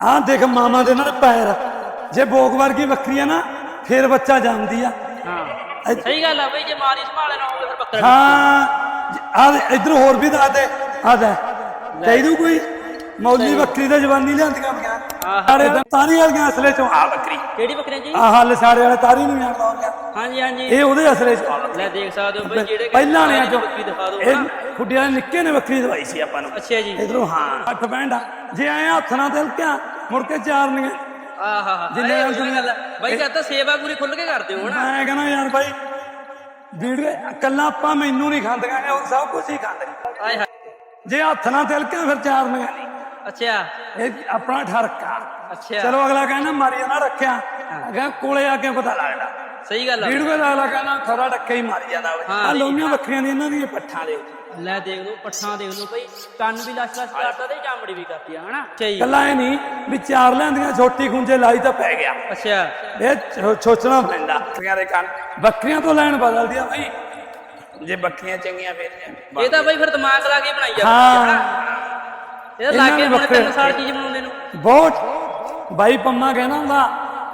ਆਹ ਦੇਖ ਮਾਮਾ ਦੇ ਨਾਲ ਪੈਰ। ਜੇ ਬੋਕ ਵਰਗੀ ਬੱਕਰੀ ਆ ਨਾ ਫੇਰ ਬੱਚਾ ਜਾਂਦੀ ਆ। ਹਾਂ। ਸਹੀ ਗੱਲ ਆ ਬਈ ਜੇ ਮਾਰੀ ਸੰਭਾਲੇ ਨਾ ਹੋਵੇ ਫਿਰ ਬੱਕਰਾ ਹਾਂ। ਆ ਇਧਰ ਹੋਰ ਵੀ ਦੱਸ ਦੇ। ਆ ਦੇ ਚਾਹੀਦੂ ਕੋਈ? ਮੌਲੀ ਬੱਕਰੀ ਦਾ ਜਵਾਨੀ ਲਿਆਂਦੀਆਂ ਗਿਆ ਤਾਂ ਤਾਰੀ ਵਾਲੀਆਂ ਅਸਲੇ ਚੋਂ। ਆ ਬੱਕਰੀ ਕਿਹੜੀ ਬੱਕਰੀਆਂ ਜੀ? ਆਹ ਹੱਲ ਸਾਡੇ ਵਾਲੇ ਤਾਰੀ ਨੂੰ ਜਾਣਦਾ ਹੋ ਗਿਆ ਹਾਂਜੀ ਹਾਂਜੀ। ਇਹ ਉਹਦੇ ਅਸਲੇ ਚ। ਆ ਬੱਕਰੀ। ਲੈ ਦੇਖ ਸਕਦੇ ਹੋ ਬਈ ਜਿਹੜੇ ਪਹਿਲਾਂ ਜੋ ਬੱਕਰੀ ਦਿਖਾ ਦਿਓ ਇਹ ਹਨਾ। ਖੁੱਡੀਆਂ ਦੇ ਨਿੱਕੇ ਨੇ ਬੱਕਰੀ ਦਵਾਈ ਸੀ ਆਪਾਂ ਨੂੰ। ਅੱਛਾ ਜੀ। ਇਧਰੋਂ ਹਾਂ ਅੱਠ ਪੈਂਡਾ ਜੇ ਆਏ ਹੱਥ ਨਾਲ ਤਿਲਕਿਆ ਮੁੜ ਕੇ ਚਾਰਨੀਆਂ ਆਹ ਹਾ ਜਿੰਨੇ ਜਿੰਨੇ ਗੱਲ ਆ। ਬਾਈ ਕਹਿੰਦਾ ਸੇਵਾ ਪੂਰੀ ਖੁੱਲ ਕੇ ਕਰਦੇ ਹੋ ਨਾ। ਮੈਂ ਕਹਿੰਦਾ ਯਾਰ ਭਾਈ ਵੀਡੀਓ ਕੱਲਾ ਆਪਾਂ ਮੈਨੂੰ ਨਹੀਂ ਖਾਂਦੀਆਂ ਉਹ ਸਭ ਕੁਝ ਹੀ ਖਾਂਦੇ। ਆਏ ਹਾਏ। ਜੇ ਹੱਥ ਨਾਲ ਤਿਲਕਿਆ ਫਿਰ ਚਾਰਨੀਆਂ ਨਹੀਂ ਅੱਛਾ। ਇਹ ਆਪਣਾ ਠਰਕਾ ਅੱਛਾ। ਚਲੋ ਅਗਲਾ ਕਹਿੰਦਾ ਮਾਰੀ ਨਾ ਰੱਖਿਆ। ਅਗਾ ਕੋਲੇ ਆ ਕੇ ਪਤਾ ਲੱਗਦਾ। ਸਹੀ ਗੱਲ ਆ ਵੀਡੀਓ ਦਾ ਅਗਲਾ ਕਹਿੰਦਾ ਖਰਾ ਟੱਕਾ ਹੀ ਮਾਰੀ ਜਾਂਦਾ। ਆ। ਲੋਹੀਆਂ ਬੱਕਰੀਆਂ ਦੀ ਇਹਨਾਂ ਦੀਆਂ ਪੱਠਾਂ ਦੇ ਲੈ ਦੇਖ ਲਓ ਪੱਠਾਂ ਦੇਖ ਲਓ ਬਈ। ਕੰਨ ਵੀ ਲਸ਼ ਲਸ਼ ਕਰਦਾ ਤੇ ਚਾਮੜੀ ਵੀ ਕਰਦੀ ਆ ਹਨਾ? ਕੱਲਾ ਇਹ ਨਹੀਂ ਵੀ ਚਾਰ ਲੈਂਦੀਆਂ ਛੋਟੀ ਖੁੰਝੇ ਲਾਈ ਤਾਂ ਪੈ ਗਿਆ। ਅੱਛਾ। ਇਹ ਸੋਚਣਾ ਪੈਂਦਾ। ਬੱਕਰੀਆਂ ਦੇ ਕੰਨ ਬੱਕਰੀਆਂ ਤੋਂ ਲੈਣ ਬਦਲਦੀ ਆ ਭਾਈ ਜੇ ਬੱਕਰੀਆਂ ਚੰਗੀਆਂ ਫੇਰ ਇਹ ਤਾਂ ਬਈ ਫਿਰ ਦਿਮਾਗ ਲਾ ਕੇ ਬਣਾਈ ਜਾਂਦੀ ਹਾਂ। ਇਹ ਲਾਗੇ ਨੇ ਹੁਣ ਬੱਕਰੇ 3 ਸਾਲ ਚੀਜ਼ ਬਣਾਉਂਦੇ ਨੂੰ। ਬਹੁਤ ਬਾਈ ਪੰਮਾ ਕਹਿੰਦਾ ਹੁੰਦਾ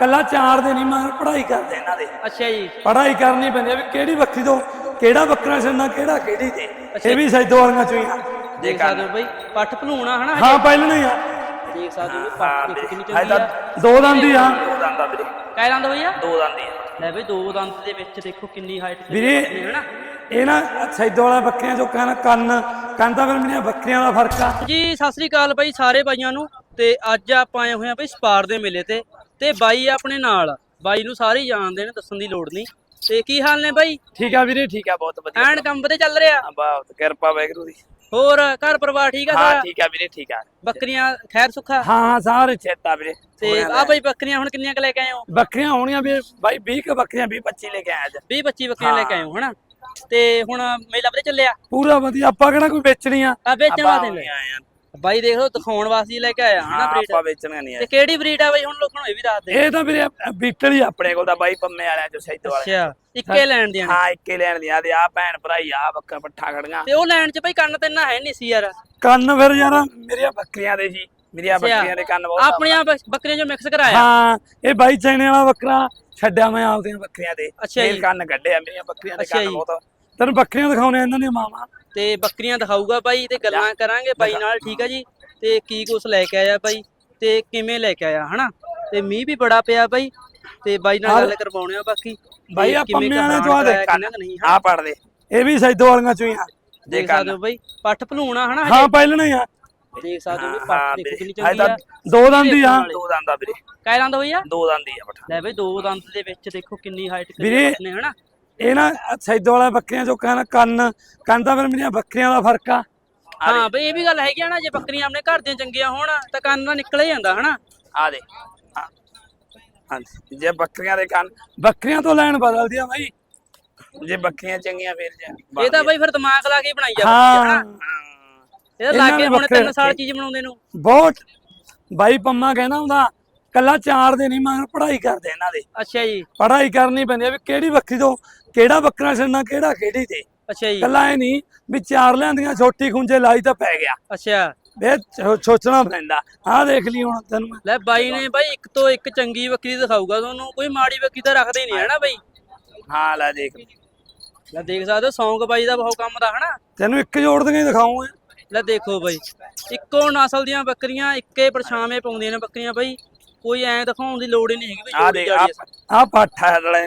ਕੱਲਾ ਚਾਰ ਦੇ ਨਹੀਂ ਮਗਰ ਪੜ੍ਹਾਈ ਕਰਦੇ ਇਹਨਾਂ ਦੇ। ਅੱਛਾ ਜੀ। ਪੜ੍ਹਾਈ ਕਰਨੀ ਪੈਂਦੀ ਆ ਵੀ ਕਿਹੜੀ ਬੱਕਰੀ ਤੋਂ ਕਿਹੜਾ ਬੱਕਰਾ ਛੱਡਣਾ ਕਿਹੜਾ ਕਿਹੜੀ ਤੇ ਇਹ ਵੀ ਸੈਦੋ ਵਾਲੀਆਂ ਚੋਂ ਹੀ ਆ। ਦੇਖ ਸਕਦੇ ਹੋ ਬਈ ਪੱਠ ਭਲੂਣਾ ਹਨਾ ਹਾਂ ਪਹਿਲਾਂ ਨਹੀਂ ਆ। ਦੇਖ ਸਕਦੇ ਹੋ ਪੱਠ ਕਿੰਨੀ ਚੰਗੀ ਤਾਂ ਆ। ਦੋ ਦੰਦ ਹੀ ਆ। ਦੋ ਦੰਦ ਆ ਵੀਰੇ। ਕਾਇ ਦੰਦ ਹੋਈ ਆ? ਦੋ ਦੰਦ ਹੀ ਆ। ਲੈ ਬਈ ਦੋ ਦੰਦ ਦੇ ਵਿੱਚ ਦੇਖੋ ਕਿੰਨੀ ਹਾਈਟ ਵੀਰੇ ਹਨਾ? ਇਹ ਨਾ ਸੈਦੋ ਵਾਲਾ ਬੱਕਰੀਆਂ ਚੋਂ ਕਹਿੰਦਾ ਕੰਨ ਕੰਨ ਤਾਂ ਫਿਰ ਮੇਰੀਆਂ ਬੱਕਰੀਆਂ ਦਾ ਫ਼ਰਕ ਆ। ਜੀ ਸਤਿ ਸ੍ਰੀ ਅਕਾਲ ਬਾਈ ਸਾਰੇ ਬਾਈਆਂ ਨੂੰ। ਤੇ ਅੱਜ ਆਪਾਂ ਆਏ ਹੋਏ ਆ ਬਈ ਸਪਾਰ ਦੇ ਮੇਲੇ ਤੇ। ਤੇ ਬਾਈ ਆਪਣੇ ਨਾਲ ਆ। ਬਾਈ ਨੂੰ ਸਾਰੇ ਹੀ ਜਾਣਦੇ ਨੇ ਦੱਸਣ ਦੀ ਲੋੜ ਨਹੀਂ। ਤੇ ਕੀ ਹਾਲ ਨੇ ਬਾਈ? ਠੀਕ ਆ ਵੀਰੇ ਠੀਕ ਆ ਬਹੁਤ ਵਧੀਆ। ਐਨ ਕੰਮ ਤੇ ਚੱਲ ਰਿਹਾ? ਬਹੁਤ। ਕਿਰਪਾ ਵਾਹਿਗੁਰੂ ਦੀ। ਹੋਰ ਘਰ ਪਰਿਵਾਰ ਠੀਕ ਆ ਹਾਂ ਸਾਰਾ? ਠੀਕ ਆ ਵੀਰੇ ਠੀਕ ਆ। ਬੱਕਰੀਆਂ ਖੈਰ ਸੁੱਖਾ? ਹਾਂ ਹਾਂ ਸਾਰੇ ਚੇਤਾ ਵੀਰੇ। ਤੇ ਆ ਬਾਈ ਬੱਕਰੀਆਂ ਹੁਣ ਕਿੰਨੀਆਂ ਕ ਲੈ ਕੇ ਆਏ ਹੋ? ਬੱਕਰੀਆਂ ਹੋਣੀਆਂ ਵੀ ਬਾਈ 20 ਕ ਬੱਕਰੀਆਂ 20 25 ਲੈ ਕੇ ਆਇਆ ਅੱਜ। 20 25 ਬੱਕਰੀਆਂ ਲੈ ਕੇ ਆਏ ਹੋ ਹਨਾ? ਤੇ ਹੁਣ ਮੇਲਾ ਵਧੇ ਚੱਲਿਆ? ਪੂਰਾ ਵਧੀਆ ਆਪਾਂ ਕਿਹੜਾ ਕੋਈ ਵੇਚਣੀ ਆ? ਆ ਵੇਚਣ ਵਾਸਤੇ ਲੈ ਆਏ ਆ। ਬਾਈ ਦੇਖ ਲਓ ਦਿਖਾਉਣ ਵਾਸਤੇ ਹੀ ਲੈ ਕੇ ਆਇਆ ਹਨਾ ਹਾਂ ਬਰੀਡ। ਆਪਾਂ ਵੇਚਣਾ ਨਹੀਂ ਆ। ਤੇ ਕਿਹੜੀ ਬਰੀਡ ਆ ਬਾਈ? ਹੁਣ ਲੋਕਾਂ ਨੂੰ ਇਹ ਵੀ ਦੱਸ ਦੇ। ਇਹ ਤਾਂ ਵੀਰੇ ਬੀਟਲ ਹੀ ਆਪਣੇ ਕੋਲ ਤਾਂ ਬਾਈ ਪੰਮੇ ਵਾਲਿਆਂ ਚੋਂ ਸੈਦ ਵਾਲੇ। ਅੱਛਾ ਇੱਕੇ ਲੈਣ ਦੀਆਂ ਨੇ। ਹਾਂ ਇੱਕੇ ਲੈਣ ਦੀਆਂ ਤੇ ਆ ਭੈਣ ਭਰਾਈ ਆ ਬੱਕਾ ਪੱਠਾ ਖੜੀਆਂ। ਤੇ ਉਹ ਲੈਣ ਚ ਬਾਈ ਕੰਨ ਤੇ ਨਾ ਹੈ ਨਹੀਂ ਸੀ ਯਾਰ। ਕੰਨ ਫਿਰ ਯਾਰ ਮੇਰੀਆਂ ਬੱਕਰੀਆਂ ਦੇ ਜੀ। ਮੇਰੀਆਂ। ਬੱਕਰੀਆਂ ਦੇ ਕੰਨ ਬਹੁਤ ਆਪਣੀਆਂ ਬੱਕ- ਬੱਕਰੀਆਂ ਜੋ ਮਿਕਸ ਕਰਾਇਆ? ਹਾਂ ਇਹ ਬਾਈ ਚੈਨੇ ਵਾਲਾ ਬੱਕਰਾ ਛੱਡਿਆ ਮੈਂ ਆਪਦੀਆਂ ਬੱਕਰੀਆਂ ਦੇ ਅੱਛਾ ਇਹ ਕੰਨ ਕੱਢਿਆ ਮੇਰੀਆਂ ਬੱਕਰੀਆਂ ਦੇ ਅੱਛਾ ਕੰਨ ਜੀ। ਬਹੁਤ। ਤੈਨੂੰ ਬੱਕਰੀਆਂ ਦਿਖਾਉਣੇ ਇਹਨਾਂ ਦੀਆਂ ਮਾਵਾਂ। ਤੇ ਬੱਕਰੀਆਂ ਦਿਖਾਊਗਾ ਬਾਈ ਤੇ ਗੱਲਾਂ ਕਰਾਂਗੇ ਬਾਈ ਨਾਲ ਠੀਕ ਆ ਜੀ? ਤੇ ਕੀ ਕੁਛ ਲੈ ਕੇ ਆਇਆ ਬਾਈ ਤੇ ਕਿਵੇਂ ਲੈ ਕੇ ਆਇਆ ਹਨਾ? ਤੇ ਮੀਂਹ ਵੀ ਬੜਾ ਪਿਆ ਬਾਈ ਤੇ ਬਾਈ ਨਾਲ ਗੱਲ ਕਰਵਾਉਣੇ ਆ ਬਾਕੀ। ਤੇ ਬਾਈ ਆ ਪੰਮੇ ਵਾਲੇ ਚੋਂ ਆ ਨਹੀਂ ਆ ਪੜ ਦੇ। ਇਹ ਵੀ ਸੈਦੋ ਵਾਲੀਆਂ ਚੋਂ ਹੀ ਆ। ਦੇਖ ਸਕਦੇ ਹੋ ਬਾਈ ਪੱਠ ਭਲੂਣਾ ਹਨਾ ਹਾਂ ਪਹਿਲਾਂ ਨਹੀਂ ਆ। ਦੇਖ ਸਕਦੇ ਹੋ ਵੀ ਹਾਂ, ਪੱਠ ਦੇਖੋ। ਕਿੰਨੀ ਚੰਗੀ ਤਾਂ ਆ ਦੋ ਦੰਦ ਹੀ ਆ। ਦੋ ਦੰਦ ਆ ਵੀਰੇ। ਕਾਇ ਦੰਦ ਹੋਈ ਆ? ਦੋ ਦੰਦ ਹੀ ਆ ਪੱਠਾ। ਲੈ ਬਾਈ ਦੋ ਦੰਦ ਦੇ ਵਿੱਚ ਦੇਖੋ ਕਿੰਨੀ ਹਾਈਟ ਵੀਰੇ, ਨੇ ਹਨਾ? ਇਹ ਨਾ ਸੈਦੋ ਵਾਲਾ ਬੱਕਰੀਆਂ ਚੋਂ ਕਹਿੰਦਾ ਕੰਨ ਕੰਨ ਫਿਰ ਮੇਰੀਆਂ ਬੱਕਰੀਆਂ ਦਾ ਫ਼ਰਕ ਆ। ਹਾਂ ਬਈ ਇਹ ਵੀ ਗੱਲ ਹੈਗੀ ਆ ਨਾ ਜੇ ਬੱਕਰੀਆਂ ਆਪਣੇ ਘਰ ਦੀਆਂ ਚੰਗੀਆਂ ਹੋਣ ਤਾਂ ਕੰਨ ਨਾਲ ਨਿਕਲ ਹੀ ਜਾਂਦਾ ਹਨਾ? ਆ ਦੇ। ਹਾਂ। ਹਾਂਜੀ ਜੇ ਬੱਕਰੀਆਂ ਦੇ ਕੰਨ ਬੱਕਰੀਆਂ ਤੋਂ ਲੈਣ ਬਦਲਦੀ ਆ ਬਾਈ। ਜੇ ਬੱਕਰੀਆਂ ਚੰਗੀਆਂ ਫੇਰ ਜਾ ਇਹ ਤਾਂ ਬਾਈ ਫਿਰ ਦਿਮਾਗ ਲਾ ਕੇ ਬਣਾਈ ਜਾਂਦੀ ਹਾਂ। ਇਹ ਲਾਗੇ ਨੇ ਹੁਣ ਬੱਕਰੇ 3 ਸਾਲ। ਚੀਜ਼ ਬਣਾਉਂਦੇ ਨੂੰ। ਬਹੁਤ ਬਾਈ ਪੰਮਾ ਕਹਿੰਦਾ ਹੁੰਦਾ ਕੱਲਾ ਚਾਰ ਦੇ ਨਹੀਂ ਮਗਰ ਪੜ੍ਹਾਈ ਕਰਦੇ ਇਹਨਾਂ ਦੇ। ਅੱਛਾ ਜੀ। ਪੜ੍ਹਾਈ ਕਰਨੀ ਪੈਂਦੀ ਆ ਵੀ ਕਿਹੜੀ ਬੱਕਰੀ ਤੋਂ ਕਿਹੜਾ ਬੱਕਰਾ ਛੱਡਣਾ ਕਿਹੜਾ ਕਿਹੜੀ ਤੇ। ਅੱਛਾ ਜੀ। ਕੱਲਾ ਇਹ ਨਹੀਂ ਵੀ ਚਾਰ ਲਿਆਂਦੀਆਂ ਛੋਟੀ ਖੁੰਝੇ ਲਾਈ ਤਾਂ ਪੈ ਗਿਆ। ਅੱਛਾ। ਸੋ- ਸੋਚਣਾ ਪੈਂਦਾ। ਆਹ ਦੇਖ ਲਈ ਹੁਣ ਤੈਨੂੰ ਮੈਂ। ਲੈ ਬਾਈ ਨੇ ਬਾਈ ਇੱਕ ਤੋਂ ਇੱਕ ਚੰਗੀ ਬੱਕਰੀ ਦਿਖਾਊਗਾ ਤੁਹਾਨੂੰ। ਕੋਈ ਮਾੜੀ ਬੱਕਰੀ ਤਾਂ ਰੱਖਦੇ ਹੀ ਨਹੀਂ ਹਨਾ ਬਾਈ? ਹਾਂ ਲੈ ਦੇਖ। ਲੈ ਦੇਖ ਸਕਦੇ ਹੋ ਸੌਂਗ ਬਾਈ ਦਾ ਬਹੁਤ ਕੰਮ ਦਾ ਹਨਾ? ਤੈਨੂੰ ਇੱਕ ਜੋੜ ਦੀਆਂ ਹੀ ਦਿਖਾਉਂਗਾ ਲੈ ਦੇਖੋ ਬਾਈ। ਇੱਕੋ ਨਸਲ ਦੀਆਂ ਬੱਕਰੀਆਂ ਇੱਕੇ ਪਰਛਾਵੇਂ ਪਾਉਂਦੀਆਂ ਨੇ ਬੱਕਰੀਆਂ ਬਾਈ। ਕੋਈ ਐਂ ਦਿਖਾਉਣ ਦੀ ਲੋੜ ਹੀ ਨਹੀਂ ਹੈਗੀ ਵੀ ਆ ਜਾੜੀ ਆ। ਪੱਠ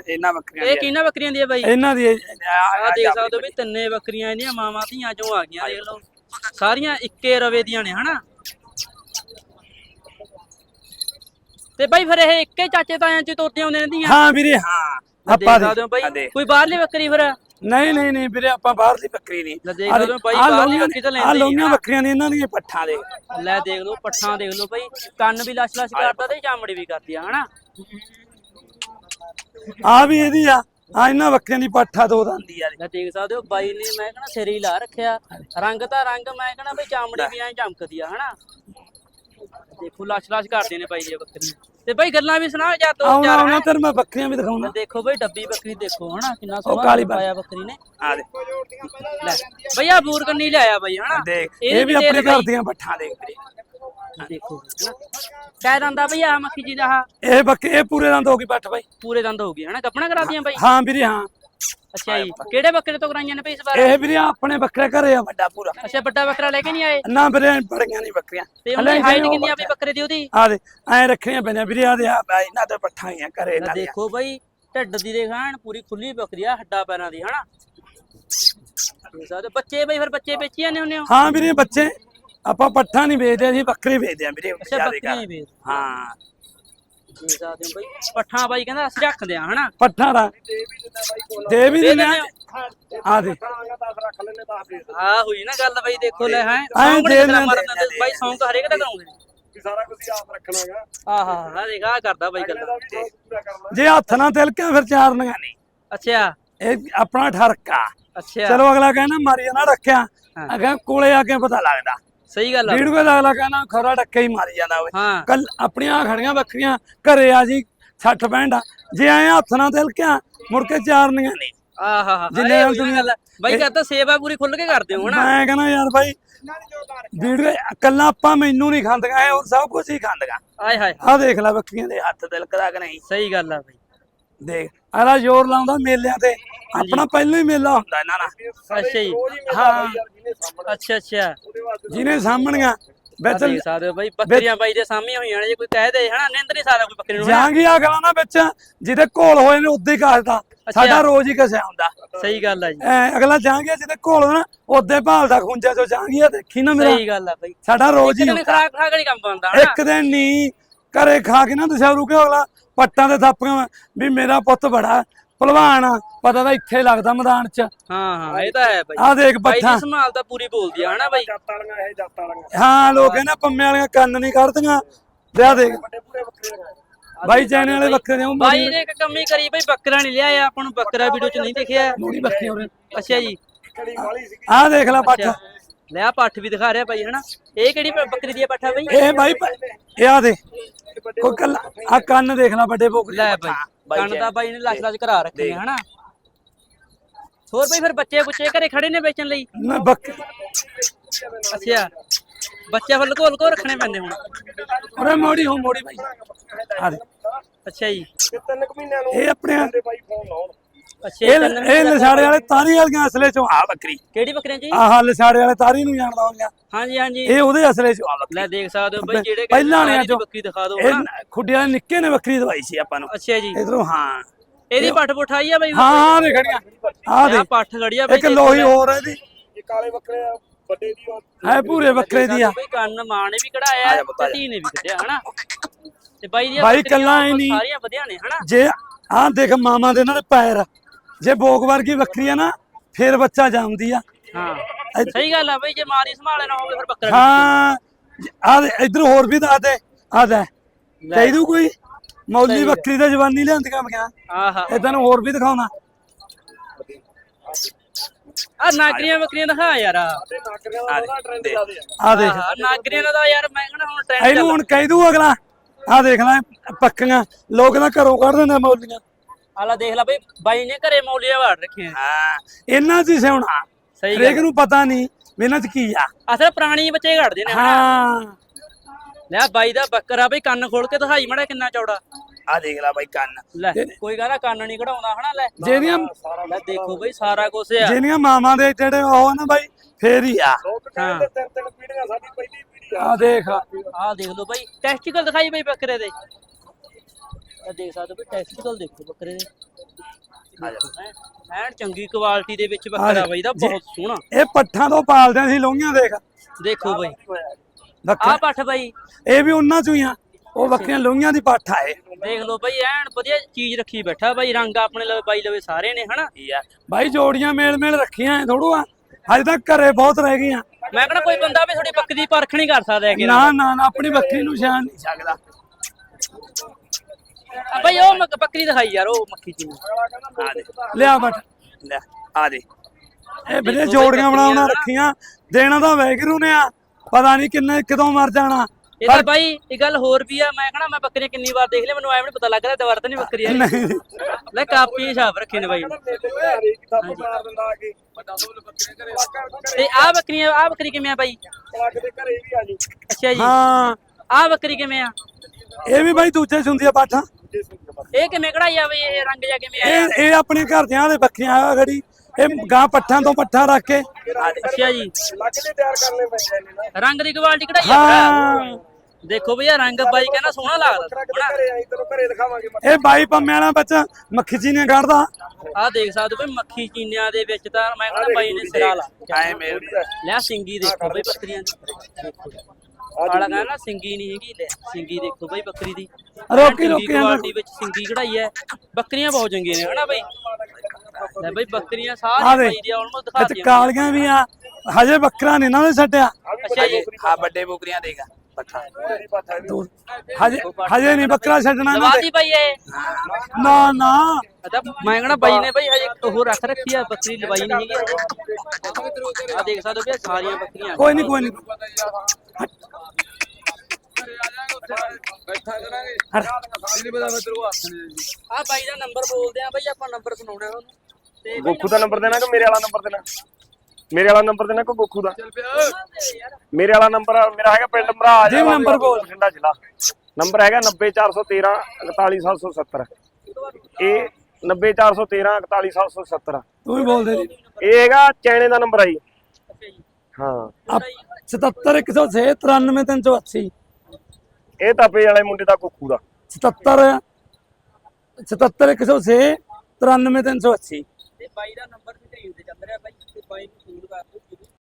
ਇਹਨਾਂ ਬੱਕਰੀਆਂ ਇਹ ਕਿਹਨਾਂ ਬੱਕਰੀਆਂ ਦੀ ਬਾਈ? ਇਹਨਾਂ ਦੀ ਆ ਦੇਖ ਸਕਦੇ ਹੋ ਵੀ ਤਿੰਨੇ ਬੱਕਰੀਆਂ ਇਹਦੀਆਂ ਮਾਵਾਂ ਧੀਆਂ ਚੋਂ ਆ ਗਈਆਂ ਦੇਖ ਲਓ। ਸਾਰੀਆਂ ਇੱਕੇ ਰਵੇ ਦੀਆਂ ਨੇ ਹਨਾ? ਤੇ ਬਾਈ ਫਿਰ ਇਹ ਇੱਕੇ ਚਾਚੇ ਤਾਇਆਂ ਚ ਤੋਤੇ ਆਉਂਦੇ ਧੀਆਂ? ਹਾਂ ਵੀਰੇ ਹਾਂ। ਦੇਖ ਆਪਾਂ ਸਕਦੇ ਹੋ ਦੀ। ਕੋਈ ਬਾਹਰਲੀ ਬੱਕਰੀ ਫਿਰ? ਨਹੀਂ ਨਹੀਂ ਨਹੀਂ ਵੀਰੇ ਆਪਾਂ ਬਾਹਰ ਦੀ ਬੱਕਰੀ ਨਹੀਂ। ਲੈ ਦੇਖ ਹੋ ਬਾਈ ਬਾਹਰਲੀ ਬੱਕਰੀ ਤਾਂ ਆ ਲੈਂਦੇ ਹੀ ਲੋਹੀਆਂ ਆ। ਬੱਕਰੀਆਂ ਦੀ ਇਹਨਾਂ ਦੀਆਂ ਪੱਠਾ ਦੇ। ਲੈ ਦੇਖ ਲਓ ਪੱਠਾਂ ਦੇਖ ਲਓ ਬਾਈ। ਕੰਨ ਵੀ ਲਸ਼ ਲਸ਼ ਕਰਦਾ ਤੇ ਚਾਮੜੀ ਵੀ ਕਰਦੀ ਆ ਹਨਾ? ਆ ਵੀ ਇਹਦੀ ਆ। ਆ ਇਹਨਾਂ ਬੱਕਰੀਆਂ ਦੀ ਪੱਠਾ ਦੋ ਦੰਦੀ ਆ। ਲੈ ਦੇਖ ਸਕਦੇ ਹੋ ਬਾਈ ਨੇ ਮੈਂ ਕਹਿੰਦਾ ਸਿਰ ਹੀ ਲਾ ਰੱਖਿਆ। ਰੰਗ ਤਾਂ ਰੰਗ ਮੈਂ ਕਹਿੰਦਾ ਬਈ ਚਾਮੜੀ ਵੀ ਐਂ ਚਮਕਦੀ ਆ ਹਨਾ? ਦੇਖੋ ਲਸ਼ ਲਸ਼ ਕਰਦੇ ਨੇ ਬਾਈ ਇਹ ਬੱਕਰੀ। ਤੇ ਬਾਈ ਗੱਲਾਂ ਵੀ ਸੁਣਾ ਜਾ ਤੋ ਆਉਣਾ ਚਾਰ ਆਉਣਾ ਹੈਂ। ਤੇਰੇ ਮੈਂ ਬੱਕਰੀਆਂ ਵੀ ਦਿਖਾਉਣਾ। ਦੇਖੋ ਬਈ ਡੱਬੀ ਬੱਕਰੀ ਦੇਖੋ ਹਨਾ ਕਿੰਨਾ ਸੋਹਣਾ ਪਾਇਆ ਬੱਕਰੀ। ਨੇ। ਆ ਦੇ। ਲੈ ਬਈ ਆ ਬੂਰ ਕੰਨੀ ਲਿਆਇਆ ਬਈ ਹਨਾ। ਦੇਖ। ਇਹ ਵੀ ਦੇ ਆਪਣੇ ਦੇ ਘਰ। ਦੀਆਂ ਪੱਠਾਂ ਪੱਠਾ ਦੇਖ ਵੀਰੇ ਦੇਖੋ ਹਨਾ। ਕਹਿ ਦੰਦਾ ਬਈ ਆ ਮੱਖੀ ਜੀ ਦਾ ਆਹ। ਇਹ ਬੱਕੇ ਇਹ ਪੂਰੇ ਦੰਦ ਹੋ ਗਈ ਪੱਠ ਬਾਈ। ਪੂਰੇ ਦੰਦ ਹੋ ਗਏ ਹਨਾ। ਗੱਪਣਾ ਕਰਾ ਦੀਆਂ ਬਾਈ? ਹਾਂ ਵੀਰੇ ਹਾਂ। ਅੱਛਾ ਜੀ ਕਿਹੜੇ ਬੱਕਰੇ ਤੋਂ ਕਰਾਈਆਂ ਨੇ ਬਈ ਇਸ ਵਾਰ? ਇਹ ਵੀਰੇ ਆਪਣੇ ਬੱਕਰੇ ਘਰੇ ਆ ਵੱਡਾ ਪੂਰਾ। ਅੱਛਾ ਵੱਡਾ ਬੱਕਰਾ ਲੈ ਕੇ ਨਹੀਂ ਆਏ? ਨਾ ਵੀਰੇ ਬੜੀਆਂ ਨਹੀਂ ਬੱਕਰੀਆਂ। ਤੇ ਉਹਦੀ ਹਾਈਟ ਕਿੰਨੀ ਆ ਬਈ ਬੱਕਰੇ ਦੀ ਉਹਦੀ? ਆ ਦੇ ਐ ਰੱਖੀਆਂ ਪੈਣੀਆਂ ਵੀਰੇ ਆ ਦੇ ਆ ਬਾਈ ਨਾ ਤੇ ਪੱਠਾਂ ਹੀ ਆ ਘਰੇ ਇਹਨਾਂ ਦੇਖੋ ਬਈ ਢੱਡ ਦੀ ਦੇਖਾਣ ਪੂਰੀ ਖੁੱਲੀ ਬੱਕਰੀ ਆ ਹੱਡਾ ਪੈਰਾਂ ਦੀ ਹਨਾ? ਬੱਚੇ ਬਈ ਫਿਰ ਬੱਚੇ ਵੇਚੀ ਜਾਂਦੇ ਹੁੰਦੇ ਹੋ? ਹਾਂ ਵੀਰੇ ਬੱਚੇ। ਆਪਾਂ ਪੱਠਾਂ ਨਹੀਂ ਵੇਚਦੇ ਅਸੀਂ ਬੱਕਰੀ ਵੇਚਦੇ ਆ ਵੀਰੇ ਅੱਛਾ ਜ਼ਿਆਦੇ ਬੱਕਰੀਆਂ ਕਰ। ਹੀ। ਵੇਚ ਹਾਂ ਦੇਖ ਸਕਦੇ ਹੋ ਬਈ। ਪੱਠਾਂ ਬਾਈ ਕਹਿੰਦਾ ਅਸੀਂ ਰੱਖਦੇ ਆ ਹਨਾ? ਪੱਠਾਂ ਦਾ। ਦੇ ਵੀ ਦਿੰਦੇ ਦਿੰਦੇ ਆ। ਆ ਦੇ। ਆ ਹੋਈ ਨਾ ਗੱਲ ਬਈ ਦੇਖੋ ਲੈ ਹੈ। ਐਂ ਸੌਂਗ ਦੇ ਦੇ ਦਿੰਦੇ ਮਰਨ ਦੇ ਬਾਈ ਸੌਂਗ ਹਰੇਕ ਦਾ ਕਰਾਉਂਦੇ ਨੇ। ਸਾਰਾ ਕੁਝ ਆਪ ਰੱਖਣਾਗਾ ਆਹਾ ਆ ਦੇਖ ਆ ਕਰਦਾ ਬਾਈ ਗੱਲ। ਜੇ ਹੱਥ ਨਾਲ ਤਿਲਕਿਆ ਫਿਰ ਚਾਰਨੀਆਂ। ਨਹੀਂ। ਅੱਛਾ। ਇਹ ਆਪਣਾ ਠਰਕਾ। ਅੱਛਾ। ਚਲੋ ਅਗਲਾ ਕਹਿੰਦਾ ਮਾਰੀ ਨਾ ਰੱਖਿਆ। ਹਾਂ। ਅਗਾ ਕੋਲੇ ਆ ਕੇ ਪਤਾ ਲੱਗਦਾ। ਸਹੀ ਗੱਲ ਆ ਵੀਡੀਓ ਦਾ ਅਗਲਾ ਕਹਿੰਦਾ ਖਰਾ ਡੱਕੇ ਹੀ ਮਾਰੀ ਜਾਂਦਾ ਹਾਂ। ਕੱਲ ਆਪਣੀਆਂ ਖੜੀਆਂ ਬੱਕਰੀਆਂ ਘਰੇ ਆ ਜੀ 60 65 ਜੇ ਐ ਹੱਥ ਨਾਲ ਤਿਲਕਿਆ ਮੁੜ ਕੇ ਚਾਰਨੀਆਂ ਨਹੀਂ। ਆਹਾ ਹਾ ਜਿੰਨੇ ਜਿੰਨੇ ਨਾਲ ਤੁਸੀਂ- ਗੱਲ ਆ। ਬਾਈ ਕਹਤਾ ਸੇਵਾ ਪੂਰੀ ਖੁੱਲ ਕੇ ਕਰਦੇ ਹੋ ਹਨਾ ਮੈਂ ਕਹਿੰਦਾ ਯਾਰ ਬਾਈ ਵੀਡੀਓ ਕੱਲਾ ਆਪਾਂ ਮੈਨੂੰ ਨਹੀਂ ਖਾਂਦੀਆਂ ਇਹ ਹੋਰ ਸਭ ਕੁਝ ਹੀ ਖਾਂਦੀਆਂ। ਆਏ ਹਾਏ। ਆਹ ਦੇਖ ਲੈ ਬੱਕਰੀਆਂ ਦੇ ਹੱਥ ਤਿਲਕਦਾ ਕਿ ਨਹੀਂ। ਸਹੀ ਗੱਲ ਆ ਬਾਈ। ਦੇਖ। ਆਲਾ ਜ਼ੋਰ ਲਾਉਂਦਾ ਮੇਲਿਆਂ ਤੇ। ਆਪਣਾ ਪਹਿਲਾਂ ਹੀ ਮੇਲਾ। ਹੁੰਦਾ ਇਹਨਾਂ ਨਾਲ ਅੱਛਾ ਜੀ। ਹਾਂ। ਅੱਛਾ ਅੱਛਾ। ਜਿਹਨੇ ਸਾਹਮਣੀਆਂ। ਵਿੱਚ ਦੇਖ ਸਕਦੇ ਹੋ ਬਾਈ ਬੱਕਰੀਆਂ ਬਾਈ ਦੇ ਸਾਹਮਣੇ ਹੋਈਆਂ ਨੇ। ਜੇ ਕੋਈ ਕਹਿ ਦੇ ਹਨਾ ਨਿੰਦ ਨਹੀਂ ਸਾਰਾ ਕੋਈ ਬੱਕਰੀ ਨੂੰ। ਜਾਂਗੀ ਆ ਗਲਾ ਨਾ ਵਿੱਚ ਜਿਹਦੇ ਕੋਲ ਹੋਏ ਨੇ ਉੱਦੇ ਘਾਲਦਾ ਸਾਡਾ ਰੋਜ਼ ਹੀ ਕਸਿਆ ਹੁੰਦਾ। ਸਹੀ ਗੱਲ ਆ ਜੀ। ਐ ਅਗਲਾ ਜਾਂਗੇ ਜਿਹਦੇ ਕੋਲ ਹੋਣਾ ਉੱਦੇ ਭਾਲਦਾ ਖੁੰਝਾ ਚੋਂ ਜਾਂਗੀ ਆ ਦੇਖੀ ਨਾ ਮੇਰਾ। ਸਹੀ ਗੱਲ ਆ ਬਾਈ। ਸਾਡਾ ਰੋਜ਼ ਹੀ ਖਰਾਕ ਖਾ ਕੇ ਨਹੀਂ ਕੰਮ ਹਨਾ? ਇੱਕ ਦਿਨ ਨਹੀਂ ਘਰੇ ਖਾ ਕੇ ਨਾ ਤੁਸੀਂ ਰੁਕੇ ਅਗਲਾ? ਪੱਟਾਂ ਦੇ ਥਾਪੀਆਂ ਵੀ। ਮੇਰਾ ਪੁੱਤ ਬੜਾ ਭਲਵਾਨ ਆ। ਪਤਾ ਤਾਂ ਇੱਥੇ ਲੱਗਦਾ ਮੈਦਾਨ 'ਚ। ਹਾਂ ਹਾਂ ਇਹ ਤਾਂ ਹੈ ਬਾਈ। ਆ ਦੇਖ ਬਾਈ ਪੱਠਾ। ਦੀ ਸੰਭਾਲ ਤਾਂ ਪੂਰੀ ਬੋਲਦੀ ਆ ਹਨਾ ਬਾਈ? ਜਾਤਾਂ ਵਾਲੀਆਂ ਇਹ ਵਾਲੀਆਂ। ਹਾਂ ਲੋਕ ਇਹਨਾਂ ਪੰਮੇ ਵਾਲੀਆਂ ਕੰਨ ਨਹੀਂ ਕੱਢਦੀਆਂ। ਤੇ ਆ ਦੇਖ। ਵੱਖਰੇ ਨੇ। ਬਾਈ ਚੈਨੇ ਵਾਲੇ ਬੱਕਰੇ ਦੇ ਉਹ ਬਾਈ ਨੇ ਇੱਕ ਕੰਮੀ ਕਰੀ ਬਾਈ ਬੱਕਰਾ ਨਹੀਂ ਲਿਆਇਆ ਆਪਾਂ ਨੂੰ ਬੱਕਰਾ ਵੀਡੀਓ 'ਚ ਨਹੀਂ ਦਿਖਿਆ। ਮੋੜੀ ਬੱਕਰੀ ਹੋਰੇ ਅੱਛਾ ਜੀ। ਕਿਹੜੀ ਵਾਲੀ ਸੀਗੀ। ਆ ਦੇਖ ਲੈ ਪੱਠ। ਲੈ ਆ ਪੱਠ ਵੀ ਦਿਖਾ ਰਿਹਾ ਬਾਈ ਹਨਾ? ਇਹ ਕਿਹੜੀ ਬੱਕਰੀ ਦੀ ਪੱਠਾ ਬਾਈ? ਇਹ ਬਾਈ ਇਹ ਆ ਦੇ। ਕੋਈ ਕੱਲ ਆ ਕੰਨ ਦੇਖ ਲੈ ਵੱਡੇ ਬੋਕਰੀ ਲੈ ਬਾਈ ਕੰਨ ਦਾ ਬਾਈ ਨੇ ਲੱਖ ਲੱਖ ਕਰਾ ਰੱਖੇ ਹਨਾ? ਹੋਰ ਬਾਈ ਫਿਰ ਬੱਚੇ ਬੁੱਚੇ ਘਰੇ ਖੜੇ ਨੇ ਵੇਚਣ ਲਈ? ਨਾ ਬੱਕ ਅੱਛਾ। ਬੱਚੇ ਫਿਰ ਲਕੋ ਲਕੋ ਰੱਖਣੇ ਪੈਂਦੇ ਹੁਣ? ਅਰੇ ਮੋੜੀ ਹੋ ਮੋੜੀ ਬਾਈ। ਆ ਦੇ। ਅੱਛਾ ਜੀ। ਤੇ ਤਿੰਨ ਕੁ ਮਹੀਨਿਆਂ ਨੂੰ ਇਹ ਆਪਣੇ ਬਾਈ ਫੋਨ ਲਾਉਣ। ਅੱਛਾ ਇਹ ਜੀ, ਲਸਾੜੇ ਵਾਲੇ ਤਾਰੀ ਵਾਲੀਆਂ ਅਸਲੇ ਚੋਂ ਆ ਬੱਕਰੀ। ਕਿਹੜੀ ਬੱਕਰੀਆਂ ਜੀ? ਆਹ ਲਸਾੜੇ ਵਾਲੇ ਤਾਰੀ ਨੂੰ ਜਾਣਦਾ ਹੋਈਆਂ ਹਾਂਜੀ ਹਾਂਜੀ। ਇਹ ਉਹਦੇ ਅਸਲੇ ਚੋਂ ਆ ਬੱਕਰੀ। ਲੈ ਦੇਖ ਸਕਦੇ ਹੋ ਬਾਈ ਜਿਹੜੇ ਪਹਿਲਾਂ ਦੀ ਚੋਂ ਬੱਕਰੀ ਦਿਖਾ ਦਿਓ ਇਹ ਖੁੱਡੀਆਂ ਦੇ ਨਿੱਕੇ ਨੇ ਬੱਕਰੀ ਦਵਾਈ ਸੀ ਆਪਾਂ ਨੂੰ। ਅੱਛਾ ਜੀ। ਇਧਰੋਂ ਹਾਂ। ਇਹਦੀ ਪੱਠ ਪੁੱਠਾਈ ਆ ਬਾਈ? ਹਾਂ ਹਾਂ ਦੇ ਖੜੀਆਂ। ਆ ਦੇ ਆ ਪੱਠ ਖੜੀ ਆ ਬਾਈ ਇੱਕ ਲੋਹੀ ਹੋਰ ਹੈ ਦੀ ਇਹ ਕਾਲੇ ਬੱਕਰੇ ਆ, ਵੱਡੇ ਦੀ ਉਹ ਹੈ ਪੂਰੇ ਬੱਕਰੇ ਦੀ ਆ। ਬਈ ਕੰਨ ਮਾਂ ਨੇ ਵੀ ਕਢਾਇਆ ਤੇ ਧੀ ਨੇ ਵੀ ਕੱਢਿਆ ਹਨਾ। ਤੇ ਬਾਈ ਦੀਆਂ ਬਾਈ ਕੱਲਾ ਹੀ ਨਹੀਂ। ਸਾਰੀਆਂ ਵਧੀਆ ਨੇ ਹਨਾ। ਜੇ ਆਹ ਦੇਖ ਮਾਮਾ ਦੇ ਨਾਲ ਪੈਰ। ਜੇ ਬੋਕ ਵਰਗੀ ਬੱਕਰੀ ਆ ਨਾ ਫੇਰ ਬੱਚਾ ਜਾਂਦੀ ਆ। ਹਾਂ। ਸਹੀ ਗੱਲ ਆ ਬਈ ਜੇ ਮਾਰੀ ਸੰਭਾਲੇ ਨਾ ਹੋਵੇ ਫਿਰ ਬੱਕਰਾ ਹਾਂ। ਆ ਦੇ ਇਧਰ ਹੋਰ ਵੀ ਦੱਸ ਦੇ ਆ ਦੇ। ਚਾਹੀਦੂ ਕੋਈ? ਮੌਲੀ ਬੱਕਰੀ ਦਾ ਜਵਾਨੀ ਲਿਆਂਦੀਆਂ ਮੈਂ ਆਹਾ ਇਦਾਂ ਨੂੰ ਹੋਰ ਵੀ ਦਿਖਾਉਣਾ। ਆ ਨਾਗਰੀਆਂ ਬੱਕਰੀਆਂ ਦਿਖਾ ਯਾਰ। ਆ ਦੇਖ ਨਾਗਰੀਆਂ ਦਾ ਯਾਰ ਮੈਂ ਕਹਿੰਦਾ ਹੁਣ ਟ੍ਰੈਂਡ ਇਹਨੂੰ ਹੁਣ ਕਹਿ ਦੂ ਅਗਲਾ। ਆ ਦੇਖ ਲੈ ਪੱਕੀਆਂ। ਲੋਕ ਤਾਂ ਘਰੋਂ ਕੱਢ ਦਿੰਦੇ ਮੌਲੀਆਂ। ਆਲਾ ਦੇਖ ਲੈ ਬਈ ਬਾਈ ਨੇ ਘਰੇ ਮੌਲੀਆਂ ਵਾੜ ਰੱਖੀਆਂ ਹਾਂ ਇਹਨਾਂ 'ਚ ਹੀ ਸਿਉਣਾ। ਸਹੀ ਹਰੇਕ ਗੱਲ ਨੂੰ ਪਤਾ ਨਹੀਂ 'ਚ ਕੀ ਆ। ਅਸਲ ਪੁਰਾਣੀ ਬੱਚੇ ਘੜਦੇ ਨੇ ਹਾਂ। ਲੈ ਬਾਈ ਦਾ ਬੱਕਰਾ ਬਈ ਕੰਨ ਖੋਲ ਕੇ ਦਿਖਾਈ ਮੜਾ ਕਿੰਨਾ ਚੌੜਾ। ਆ ਦੇਖ ਲੈ ਬਾਈ ਕੰਨ। ਲੈ ਕੋਈ ਕਹਿੰਦਾ ਕੰਨ ਨਹੀਂ ਕਢਾਉਂਦਾ ਹਨਾ? ਲੈ। ਜਿਹੜੀਆਂ ਲੈ ਦੇਖੋ ਬਈ ਸਾਰਾ ਕੁਝ ਆ। ਜਿਹੜੀਆਂ ਮਾਵਾਂ ਦੇ ਜਿਹੜੇ ਉਹ ਨਾ ਬਾਈ ਫੇਰ ਹੀ ਆ। ਲੋਕ ਕਹਿੰਦੇ ਤਿੰਨ ਤਿੰਨ ਪੀੜ੍ਹੀਆਂ ਸਾਡੀ ਪਹਿਲੀ ਪੀੜ੍ਹੀ ਆ। ਆ ਦੇਖ ਆਹ ਦੇਖ ਲਓ ਬਾਈ ਟੈਸਟੀਕਲ ਦਿਖਾਈ ਬਈ ਬੱਕਰੇ ਦੇ। ਇਹ ਦੇਖ ਸਕਦੇ ਹੋ ਬਈ ਟੈਸਟੀਕਲ ਦੇਖੋ ਬੱਕਰੇ ਦੇ। ਹੈਂ, ਐਨ ਚੰਗੀ ਕੁਆਲਿਟੀ ਦੇ ਵਿੱਚ ਬੱਕਰਾ ਬਾਈ ਦਾ ਬਹੁਤ ਸੋਹਣਾ। ਇਹ ਪੱਠਾਂ ਤੋਂ ਪਾਲਦੇ ਸੀ ਲੋਹੀਆਂ ਦੇਖ। ਦੇਖੋ ਬਾਈ। ਆਹ ਪੱਠ ਬਾਈ। ਇਹ ਵੀ ਉਹਨਾਂ ਚੋਂ ਹੀ ਆ। ਉਹ ਬੱਕਰੀਆਂ ਲੋਹੀਆਂ ਦੀ ਪੱਠ ਆ ਇਹ। ਦੇਖ ਲਓ ਬਾਈ ਐਨ ਵਧੀਆ ਚੀਜ਼ ਰੱਖੀ ਬੈਠਾ ਬਾਈ। ਰੰਗ ਆਪਣੇ ਲਵੇ ਬਾਈ ਲਵੇ ਸਾਰੇ ਨੇ ਹਨਾ? ਕੀ ਆ। ਬਾਈ ਜੋੜੀਆਂ ਮੇਲ ਮੇਲ ਰੱਖੀਆਂ ਥੋੜੂ ਆ। ਹਜੇ ਤੱਕ ਘਰੇ ਬਹੁਤ ਰਹਿ ਗਈਆਂ। ਮੈਂ ਕਹਿੰਦਾ ਕੋਈ ਬੰਦਾ ਵੀ ਤੁਹਾਡੀ ਬੱਕਰੀ ਦੀ ਪਰਖ ਨਹੀਂ ਕਰ ਸਕਦਾ ਹੈਗੇ। ਨਾ ਨਾ ਨਾ ਆਪਣੀ ਬੱਕਰੀ ਨੂੰ ਛਾਣ ਨਹੀਂ। ਸਕਦਾ ਆ ਬਾਈ ਉਹ ਮੱਕ- ਬੱਕਰੀ ਦਿਖਾਈ ਯਾਰ ਉਹ ਮੱਖੀ ਜੀ ਆ ਦੇ। ਲਿਆ ਬੱਟ ਲੈ ਆ ਦੇ। ਇਹ ਵੀਰੇ ਜੋੜੀਆਂ ਬਣਾਉਣਾ ਰੱਖੀਆਂ ਦੇਣਾ ਤਾਂ ਵੈਗਰੂ ਨੇ ਆ। ਪਤਾ ਨਹੀਂ ਕਿੰਨੇ ਕਦੋਂ ਮਰ ਜਾਣਾ। ਇਹ ਤਾਂ ਬਾਈ ਇਹ ਗੱਲ ਹੋਰ ਵੀ ਆ ਮੈਂ ਕਹਣਾ ਮੈਂ ਬੱਕਰੀਆਂ ਕਿੰਨੀ ਵਾਰ ਦੇਖ ਲਿਆ ਮੈਨੂੰ ਐਵੇਂ ਨੀ ਪਤਾ ਲੱਗਦਾ ਦੁਬਾਰਾ ਤਾਂ ਨਹੀਂ ਬੱਕਰੀ ਆਈ ਨਹੀਂ। ਲੈ ਕਾਪੀ ਹਿਸਾਬ ਰੱਖੇ ਨੇ ਬਾਈ। ਆ ਤੇ ਆਹ ਬੱਕਰੀਆਂ ਆਹ ਬੱਕਰੀ ਕਿਵੇਂ ਆ ਬਾਈ? ਪਲੱਗ ਦੇ ਘਰੇ ਵੀ ਆ ਜੀ ਅੱਛਾ ਜੀ ਹਾਂ। ਆ ਬੱਕਰੀ ਕਿਵੇਂ ਆ? ਇਹ ਵੀ ਬਾਈ ਦੂਜੇ ਆ ਪਾਠਾ। ਇਹ ਕਿਵੇਂ ਕਢਾਈ ਆ ਬਈ? ਇਹ ਰੰਗ ਜਾ ਕਿਵੇਂ ਆਇਆ? ਇਹ ਇਹ ਆਪਣੇ ਘਰ ਦਿਆਂ ਦੇ ਬੱਕਰੀਆਂ ਆ ਖੜੀ। ਇਹ ਗਾਂ ਪੱਠਾਂ ਤੋਂ ਪੱਠਾ ਰੱਖ ਕੇ। ਅੱਛਾ ਜੀ। ਲੱਗ ਕੇ ਤਿਆਰ ਕਰਨੇ ਪੈਂਦੇ ਨੇ ਨਾ। ਰੰਗ ਦੀ ਕੁਆਲਿਟੀ ਕਢਾਈ ਆ ਦੇਖੋ ਇਹ ਰੰਗ ਬਾਈ ਕਹਿੰਦਾ ਸੋਹਣਾ ਲੱਗਦਾ। ਇਹ ਬਾਈ ਪੰਮੇ ਵਾਲਾ ਬੱਚਾ ਮੱਖੀ ਨੇ ਕੱਢਦਾ। ਆ ਦੇਖ ਸਕਦੇ ਹੋ ਮੱਖੀ ਚੀਨਿਆਂ ਦੇ ਵਿੱਚ ਤਾਂ ਮੈਂ ਕਹਿੰਦਾ ਬਾਈ ਨੇ ਸਿਰਾ ਲਾ। ਲੈ ਸਿੰਗੀ ਦੇਖੋ ਬਈ ਬੱਕਰੀਆਂ ਦੀ। ਆਲਾ ਕਹਿੰਦਾ ਸਿੰਗੀ ਨਹੀਂ ਹੈਗੀ ਲੈ ਸਿੰਗੀ ਦੇਖੋ ਬਈ ਬੱਕਰੀ ਦੀ। ਰੋਕੀ ਰੋਕੀ ਕੁਆਲਿਟੀ ਵਿੱਚ ਸਿੰਗੀ ਕਢਾਈ ਹੈ। ਬੱਕਰੀਆਂ ਬਹੁਤ ਚੰਗੀਆਂ ਨੇ ਹਨਾ ਬਈ? ਲੈ ਬਈ ਬੱਕਰੀਆਂ ਆ ਸਾਰੀਆਂ ਦੇ ਬਾਈ ਦੀ ਆਲਮੋਸਟ ਦਿਖਾ ਵਿੱਚ ਦਿੱਤੀਆਂ ਕਾਲੀਆਂ ਵੀ ਆ ਹਜੇ ਬੱਕਰਾ ਨੀ ਨੇ ਛੱਡਿਆ ਅੱਛਾ ਜੀ। ਵੱਡੇ ਬੋਕਰੀਆਂ ਦੇਗਾ ਪੱਠਾ। ਹਜੇ ਹਜੇ ਨਹੀਂ ਬੱਕਰਾ ਛੱਡਣਾ ਇਹਨਾਂ ਲਵਾਤੀ ਦੇ। ਬਾਈ ਇਹ। ਨਾ ਨਾ। ਮੈਂ ਕਹਿੰਦਾ ਬਾਈ ਨੇ ਬਾਈ ਹਜੇ ਉਹ ਰੱਖ ਰੱਖੀ ਆ ਬੱਕਰੀ ਲਵਾਈ ਨਹੀਂ ਹੈਗੀ। ਆ ਦੇਖ ਸਕਦੇ ਹੋ ਵੀ ਸਾਰੀਆਂ ਬੱਕਰੀਆਂ ਕੋਈ ਨਹੀਂ ਕੋਈ ਨਹੀਂ ਆ ਬਾਈ ਦਾ ਨੰਬਰ ਬੋਲਦੇ ਆ ਬਾਈ ਆਪਾਂ ਨੰਬਰ ਸੁਣਾਉਣਾ ਉਹਨੂੰ। ਤੇ ਗੋਖੂ ਦਾ ਨੰਬਰ ਦੇਣਾ ਕਿ ਮੇਰੇ ਵਾਲਾ ਨੰਬਰ ਦੇਣਾ? ਮੇਰੇ ਵਾਲਾ ਨੰਬਰ ਦੇਣਾ ਕਿ ਗੋਖੂ ਦਾ? ਮੇਰੇ ਵਾਲਾ ਨੰਬਰ ਮੇਰਾ ਹੈਗਾ ਪਿੰਡ ਮਹਾਰਾਜ ਜੀ, number ਬੋਲ। ਬਠਿੰਡਾ ਜ਼ਿਲ੍ਹਾ। ਨੰਬਰ ਹੈਗਾ 90413 41770 ਇਹ 90413 41770 ਤੂੰ ਵੀ ਬੋਲ ਦੇ ਜੀ। ਇਹ ਹੈਗਾ ਚੈਣੇ ਦਾ ਨੰਬਰ ਆ ਜੀ। ਹਾਂ। 77 106 93 380 ਇਹ ਤਾਪੇ ਵਾਲੇ ਮੁੰਡੇ ਦਾ ਗੋਖੂ ਦਾ। 77 77 106 93 380 ਤੇ ਬਾਈ ਦਾ ਨੰਬਰ ਸਕਰੀਨ ਤੇ ਚੱਲ ਰਿਹਾ ਬਾਈ ਤੇ ਬਾਈ ਨੂੰ ਫੋਨ ਕਰ ਦਿਓ।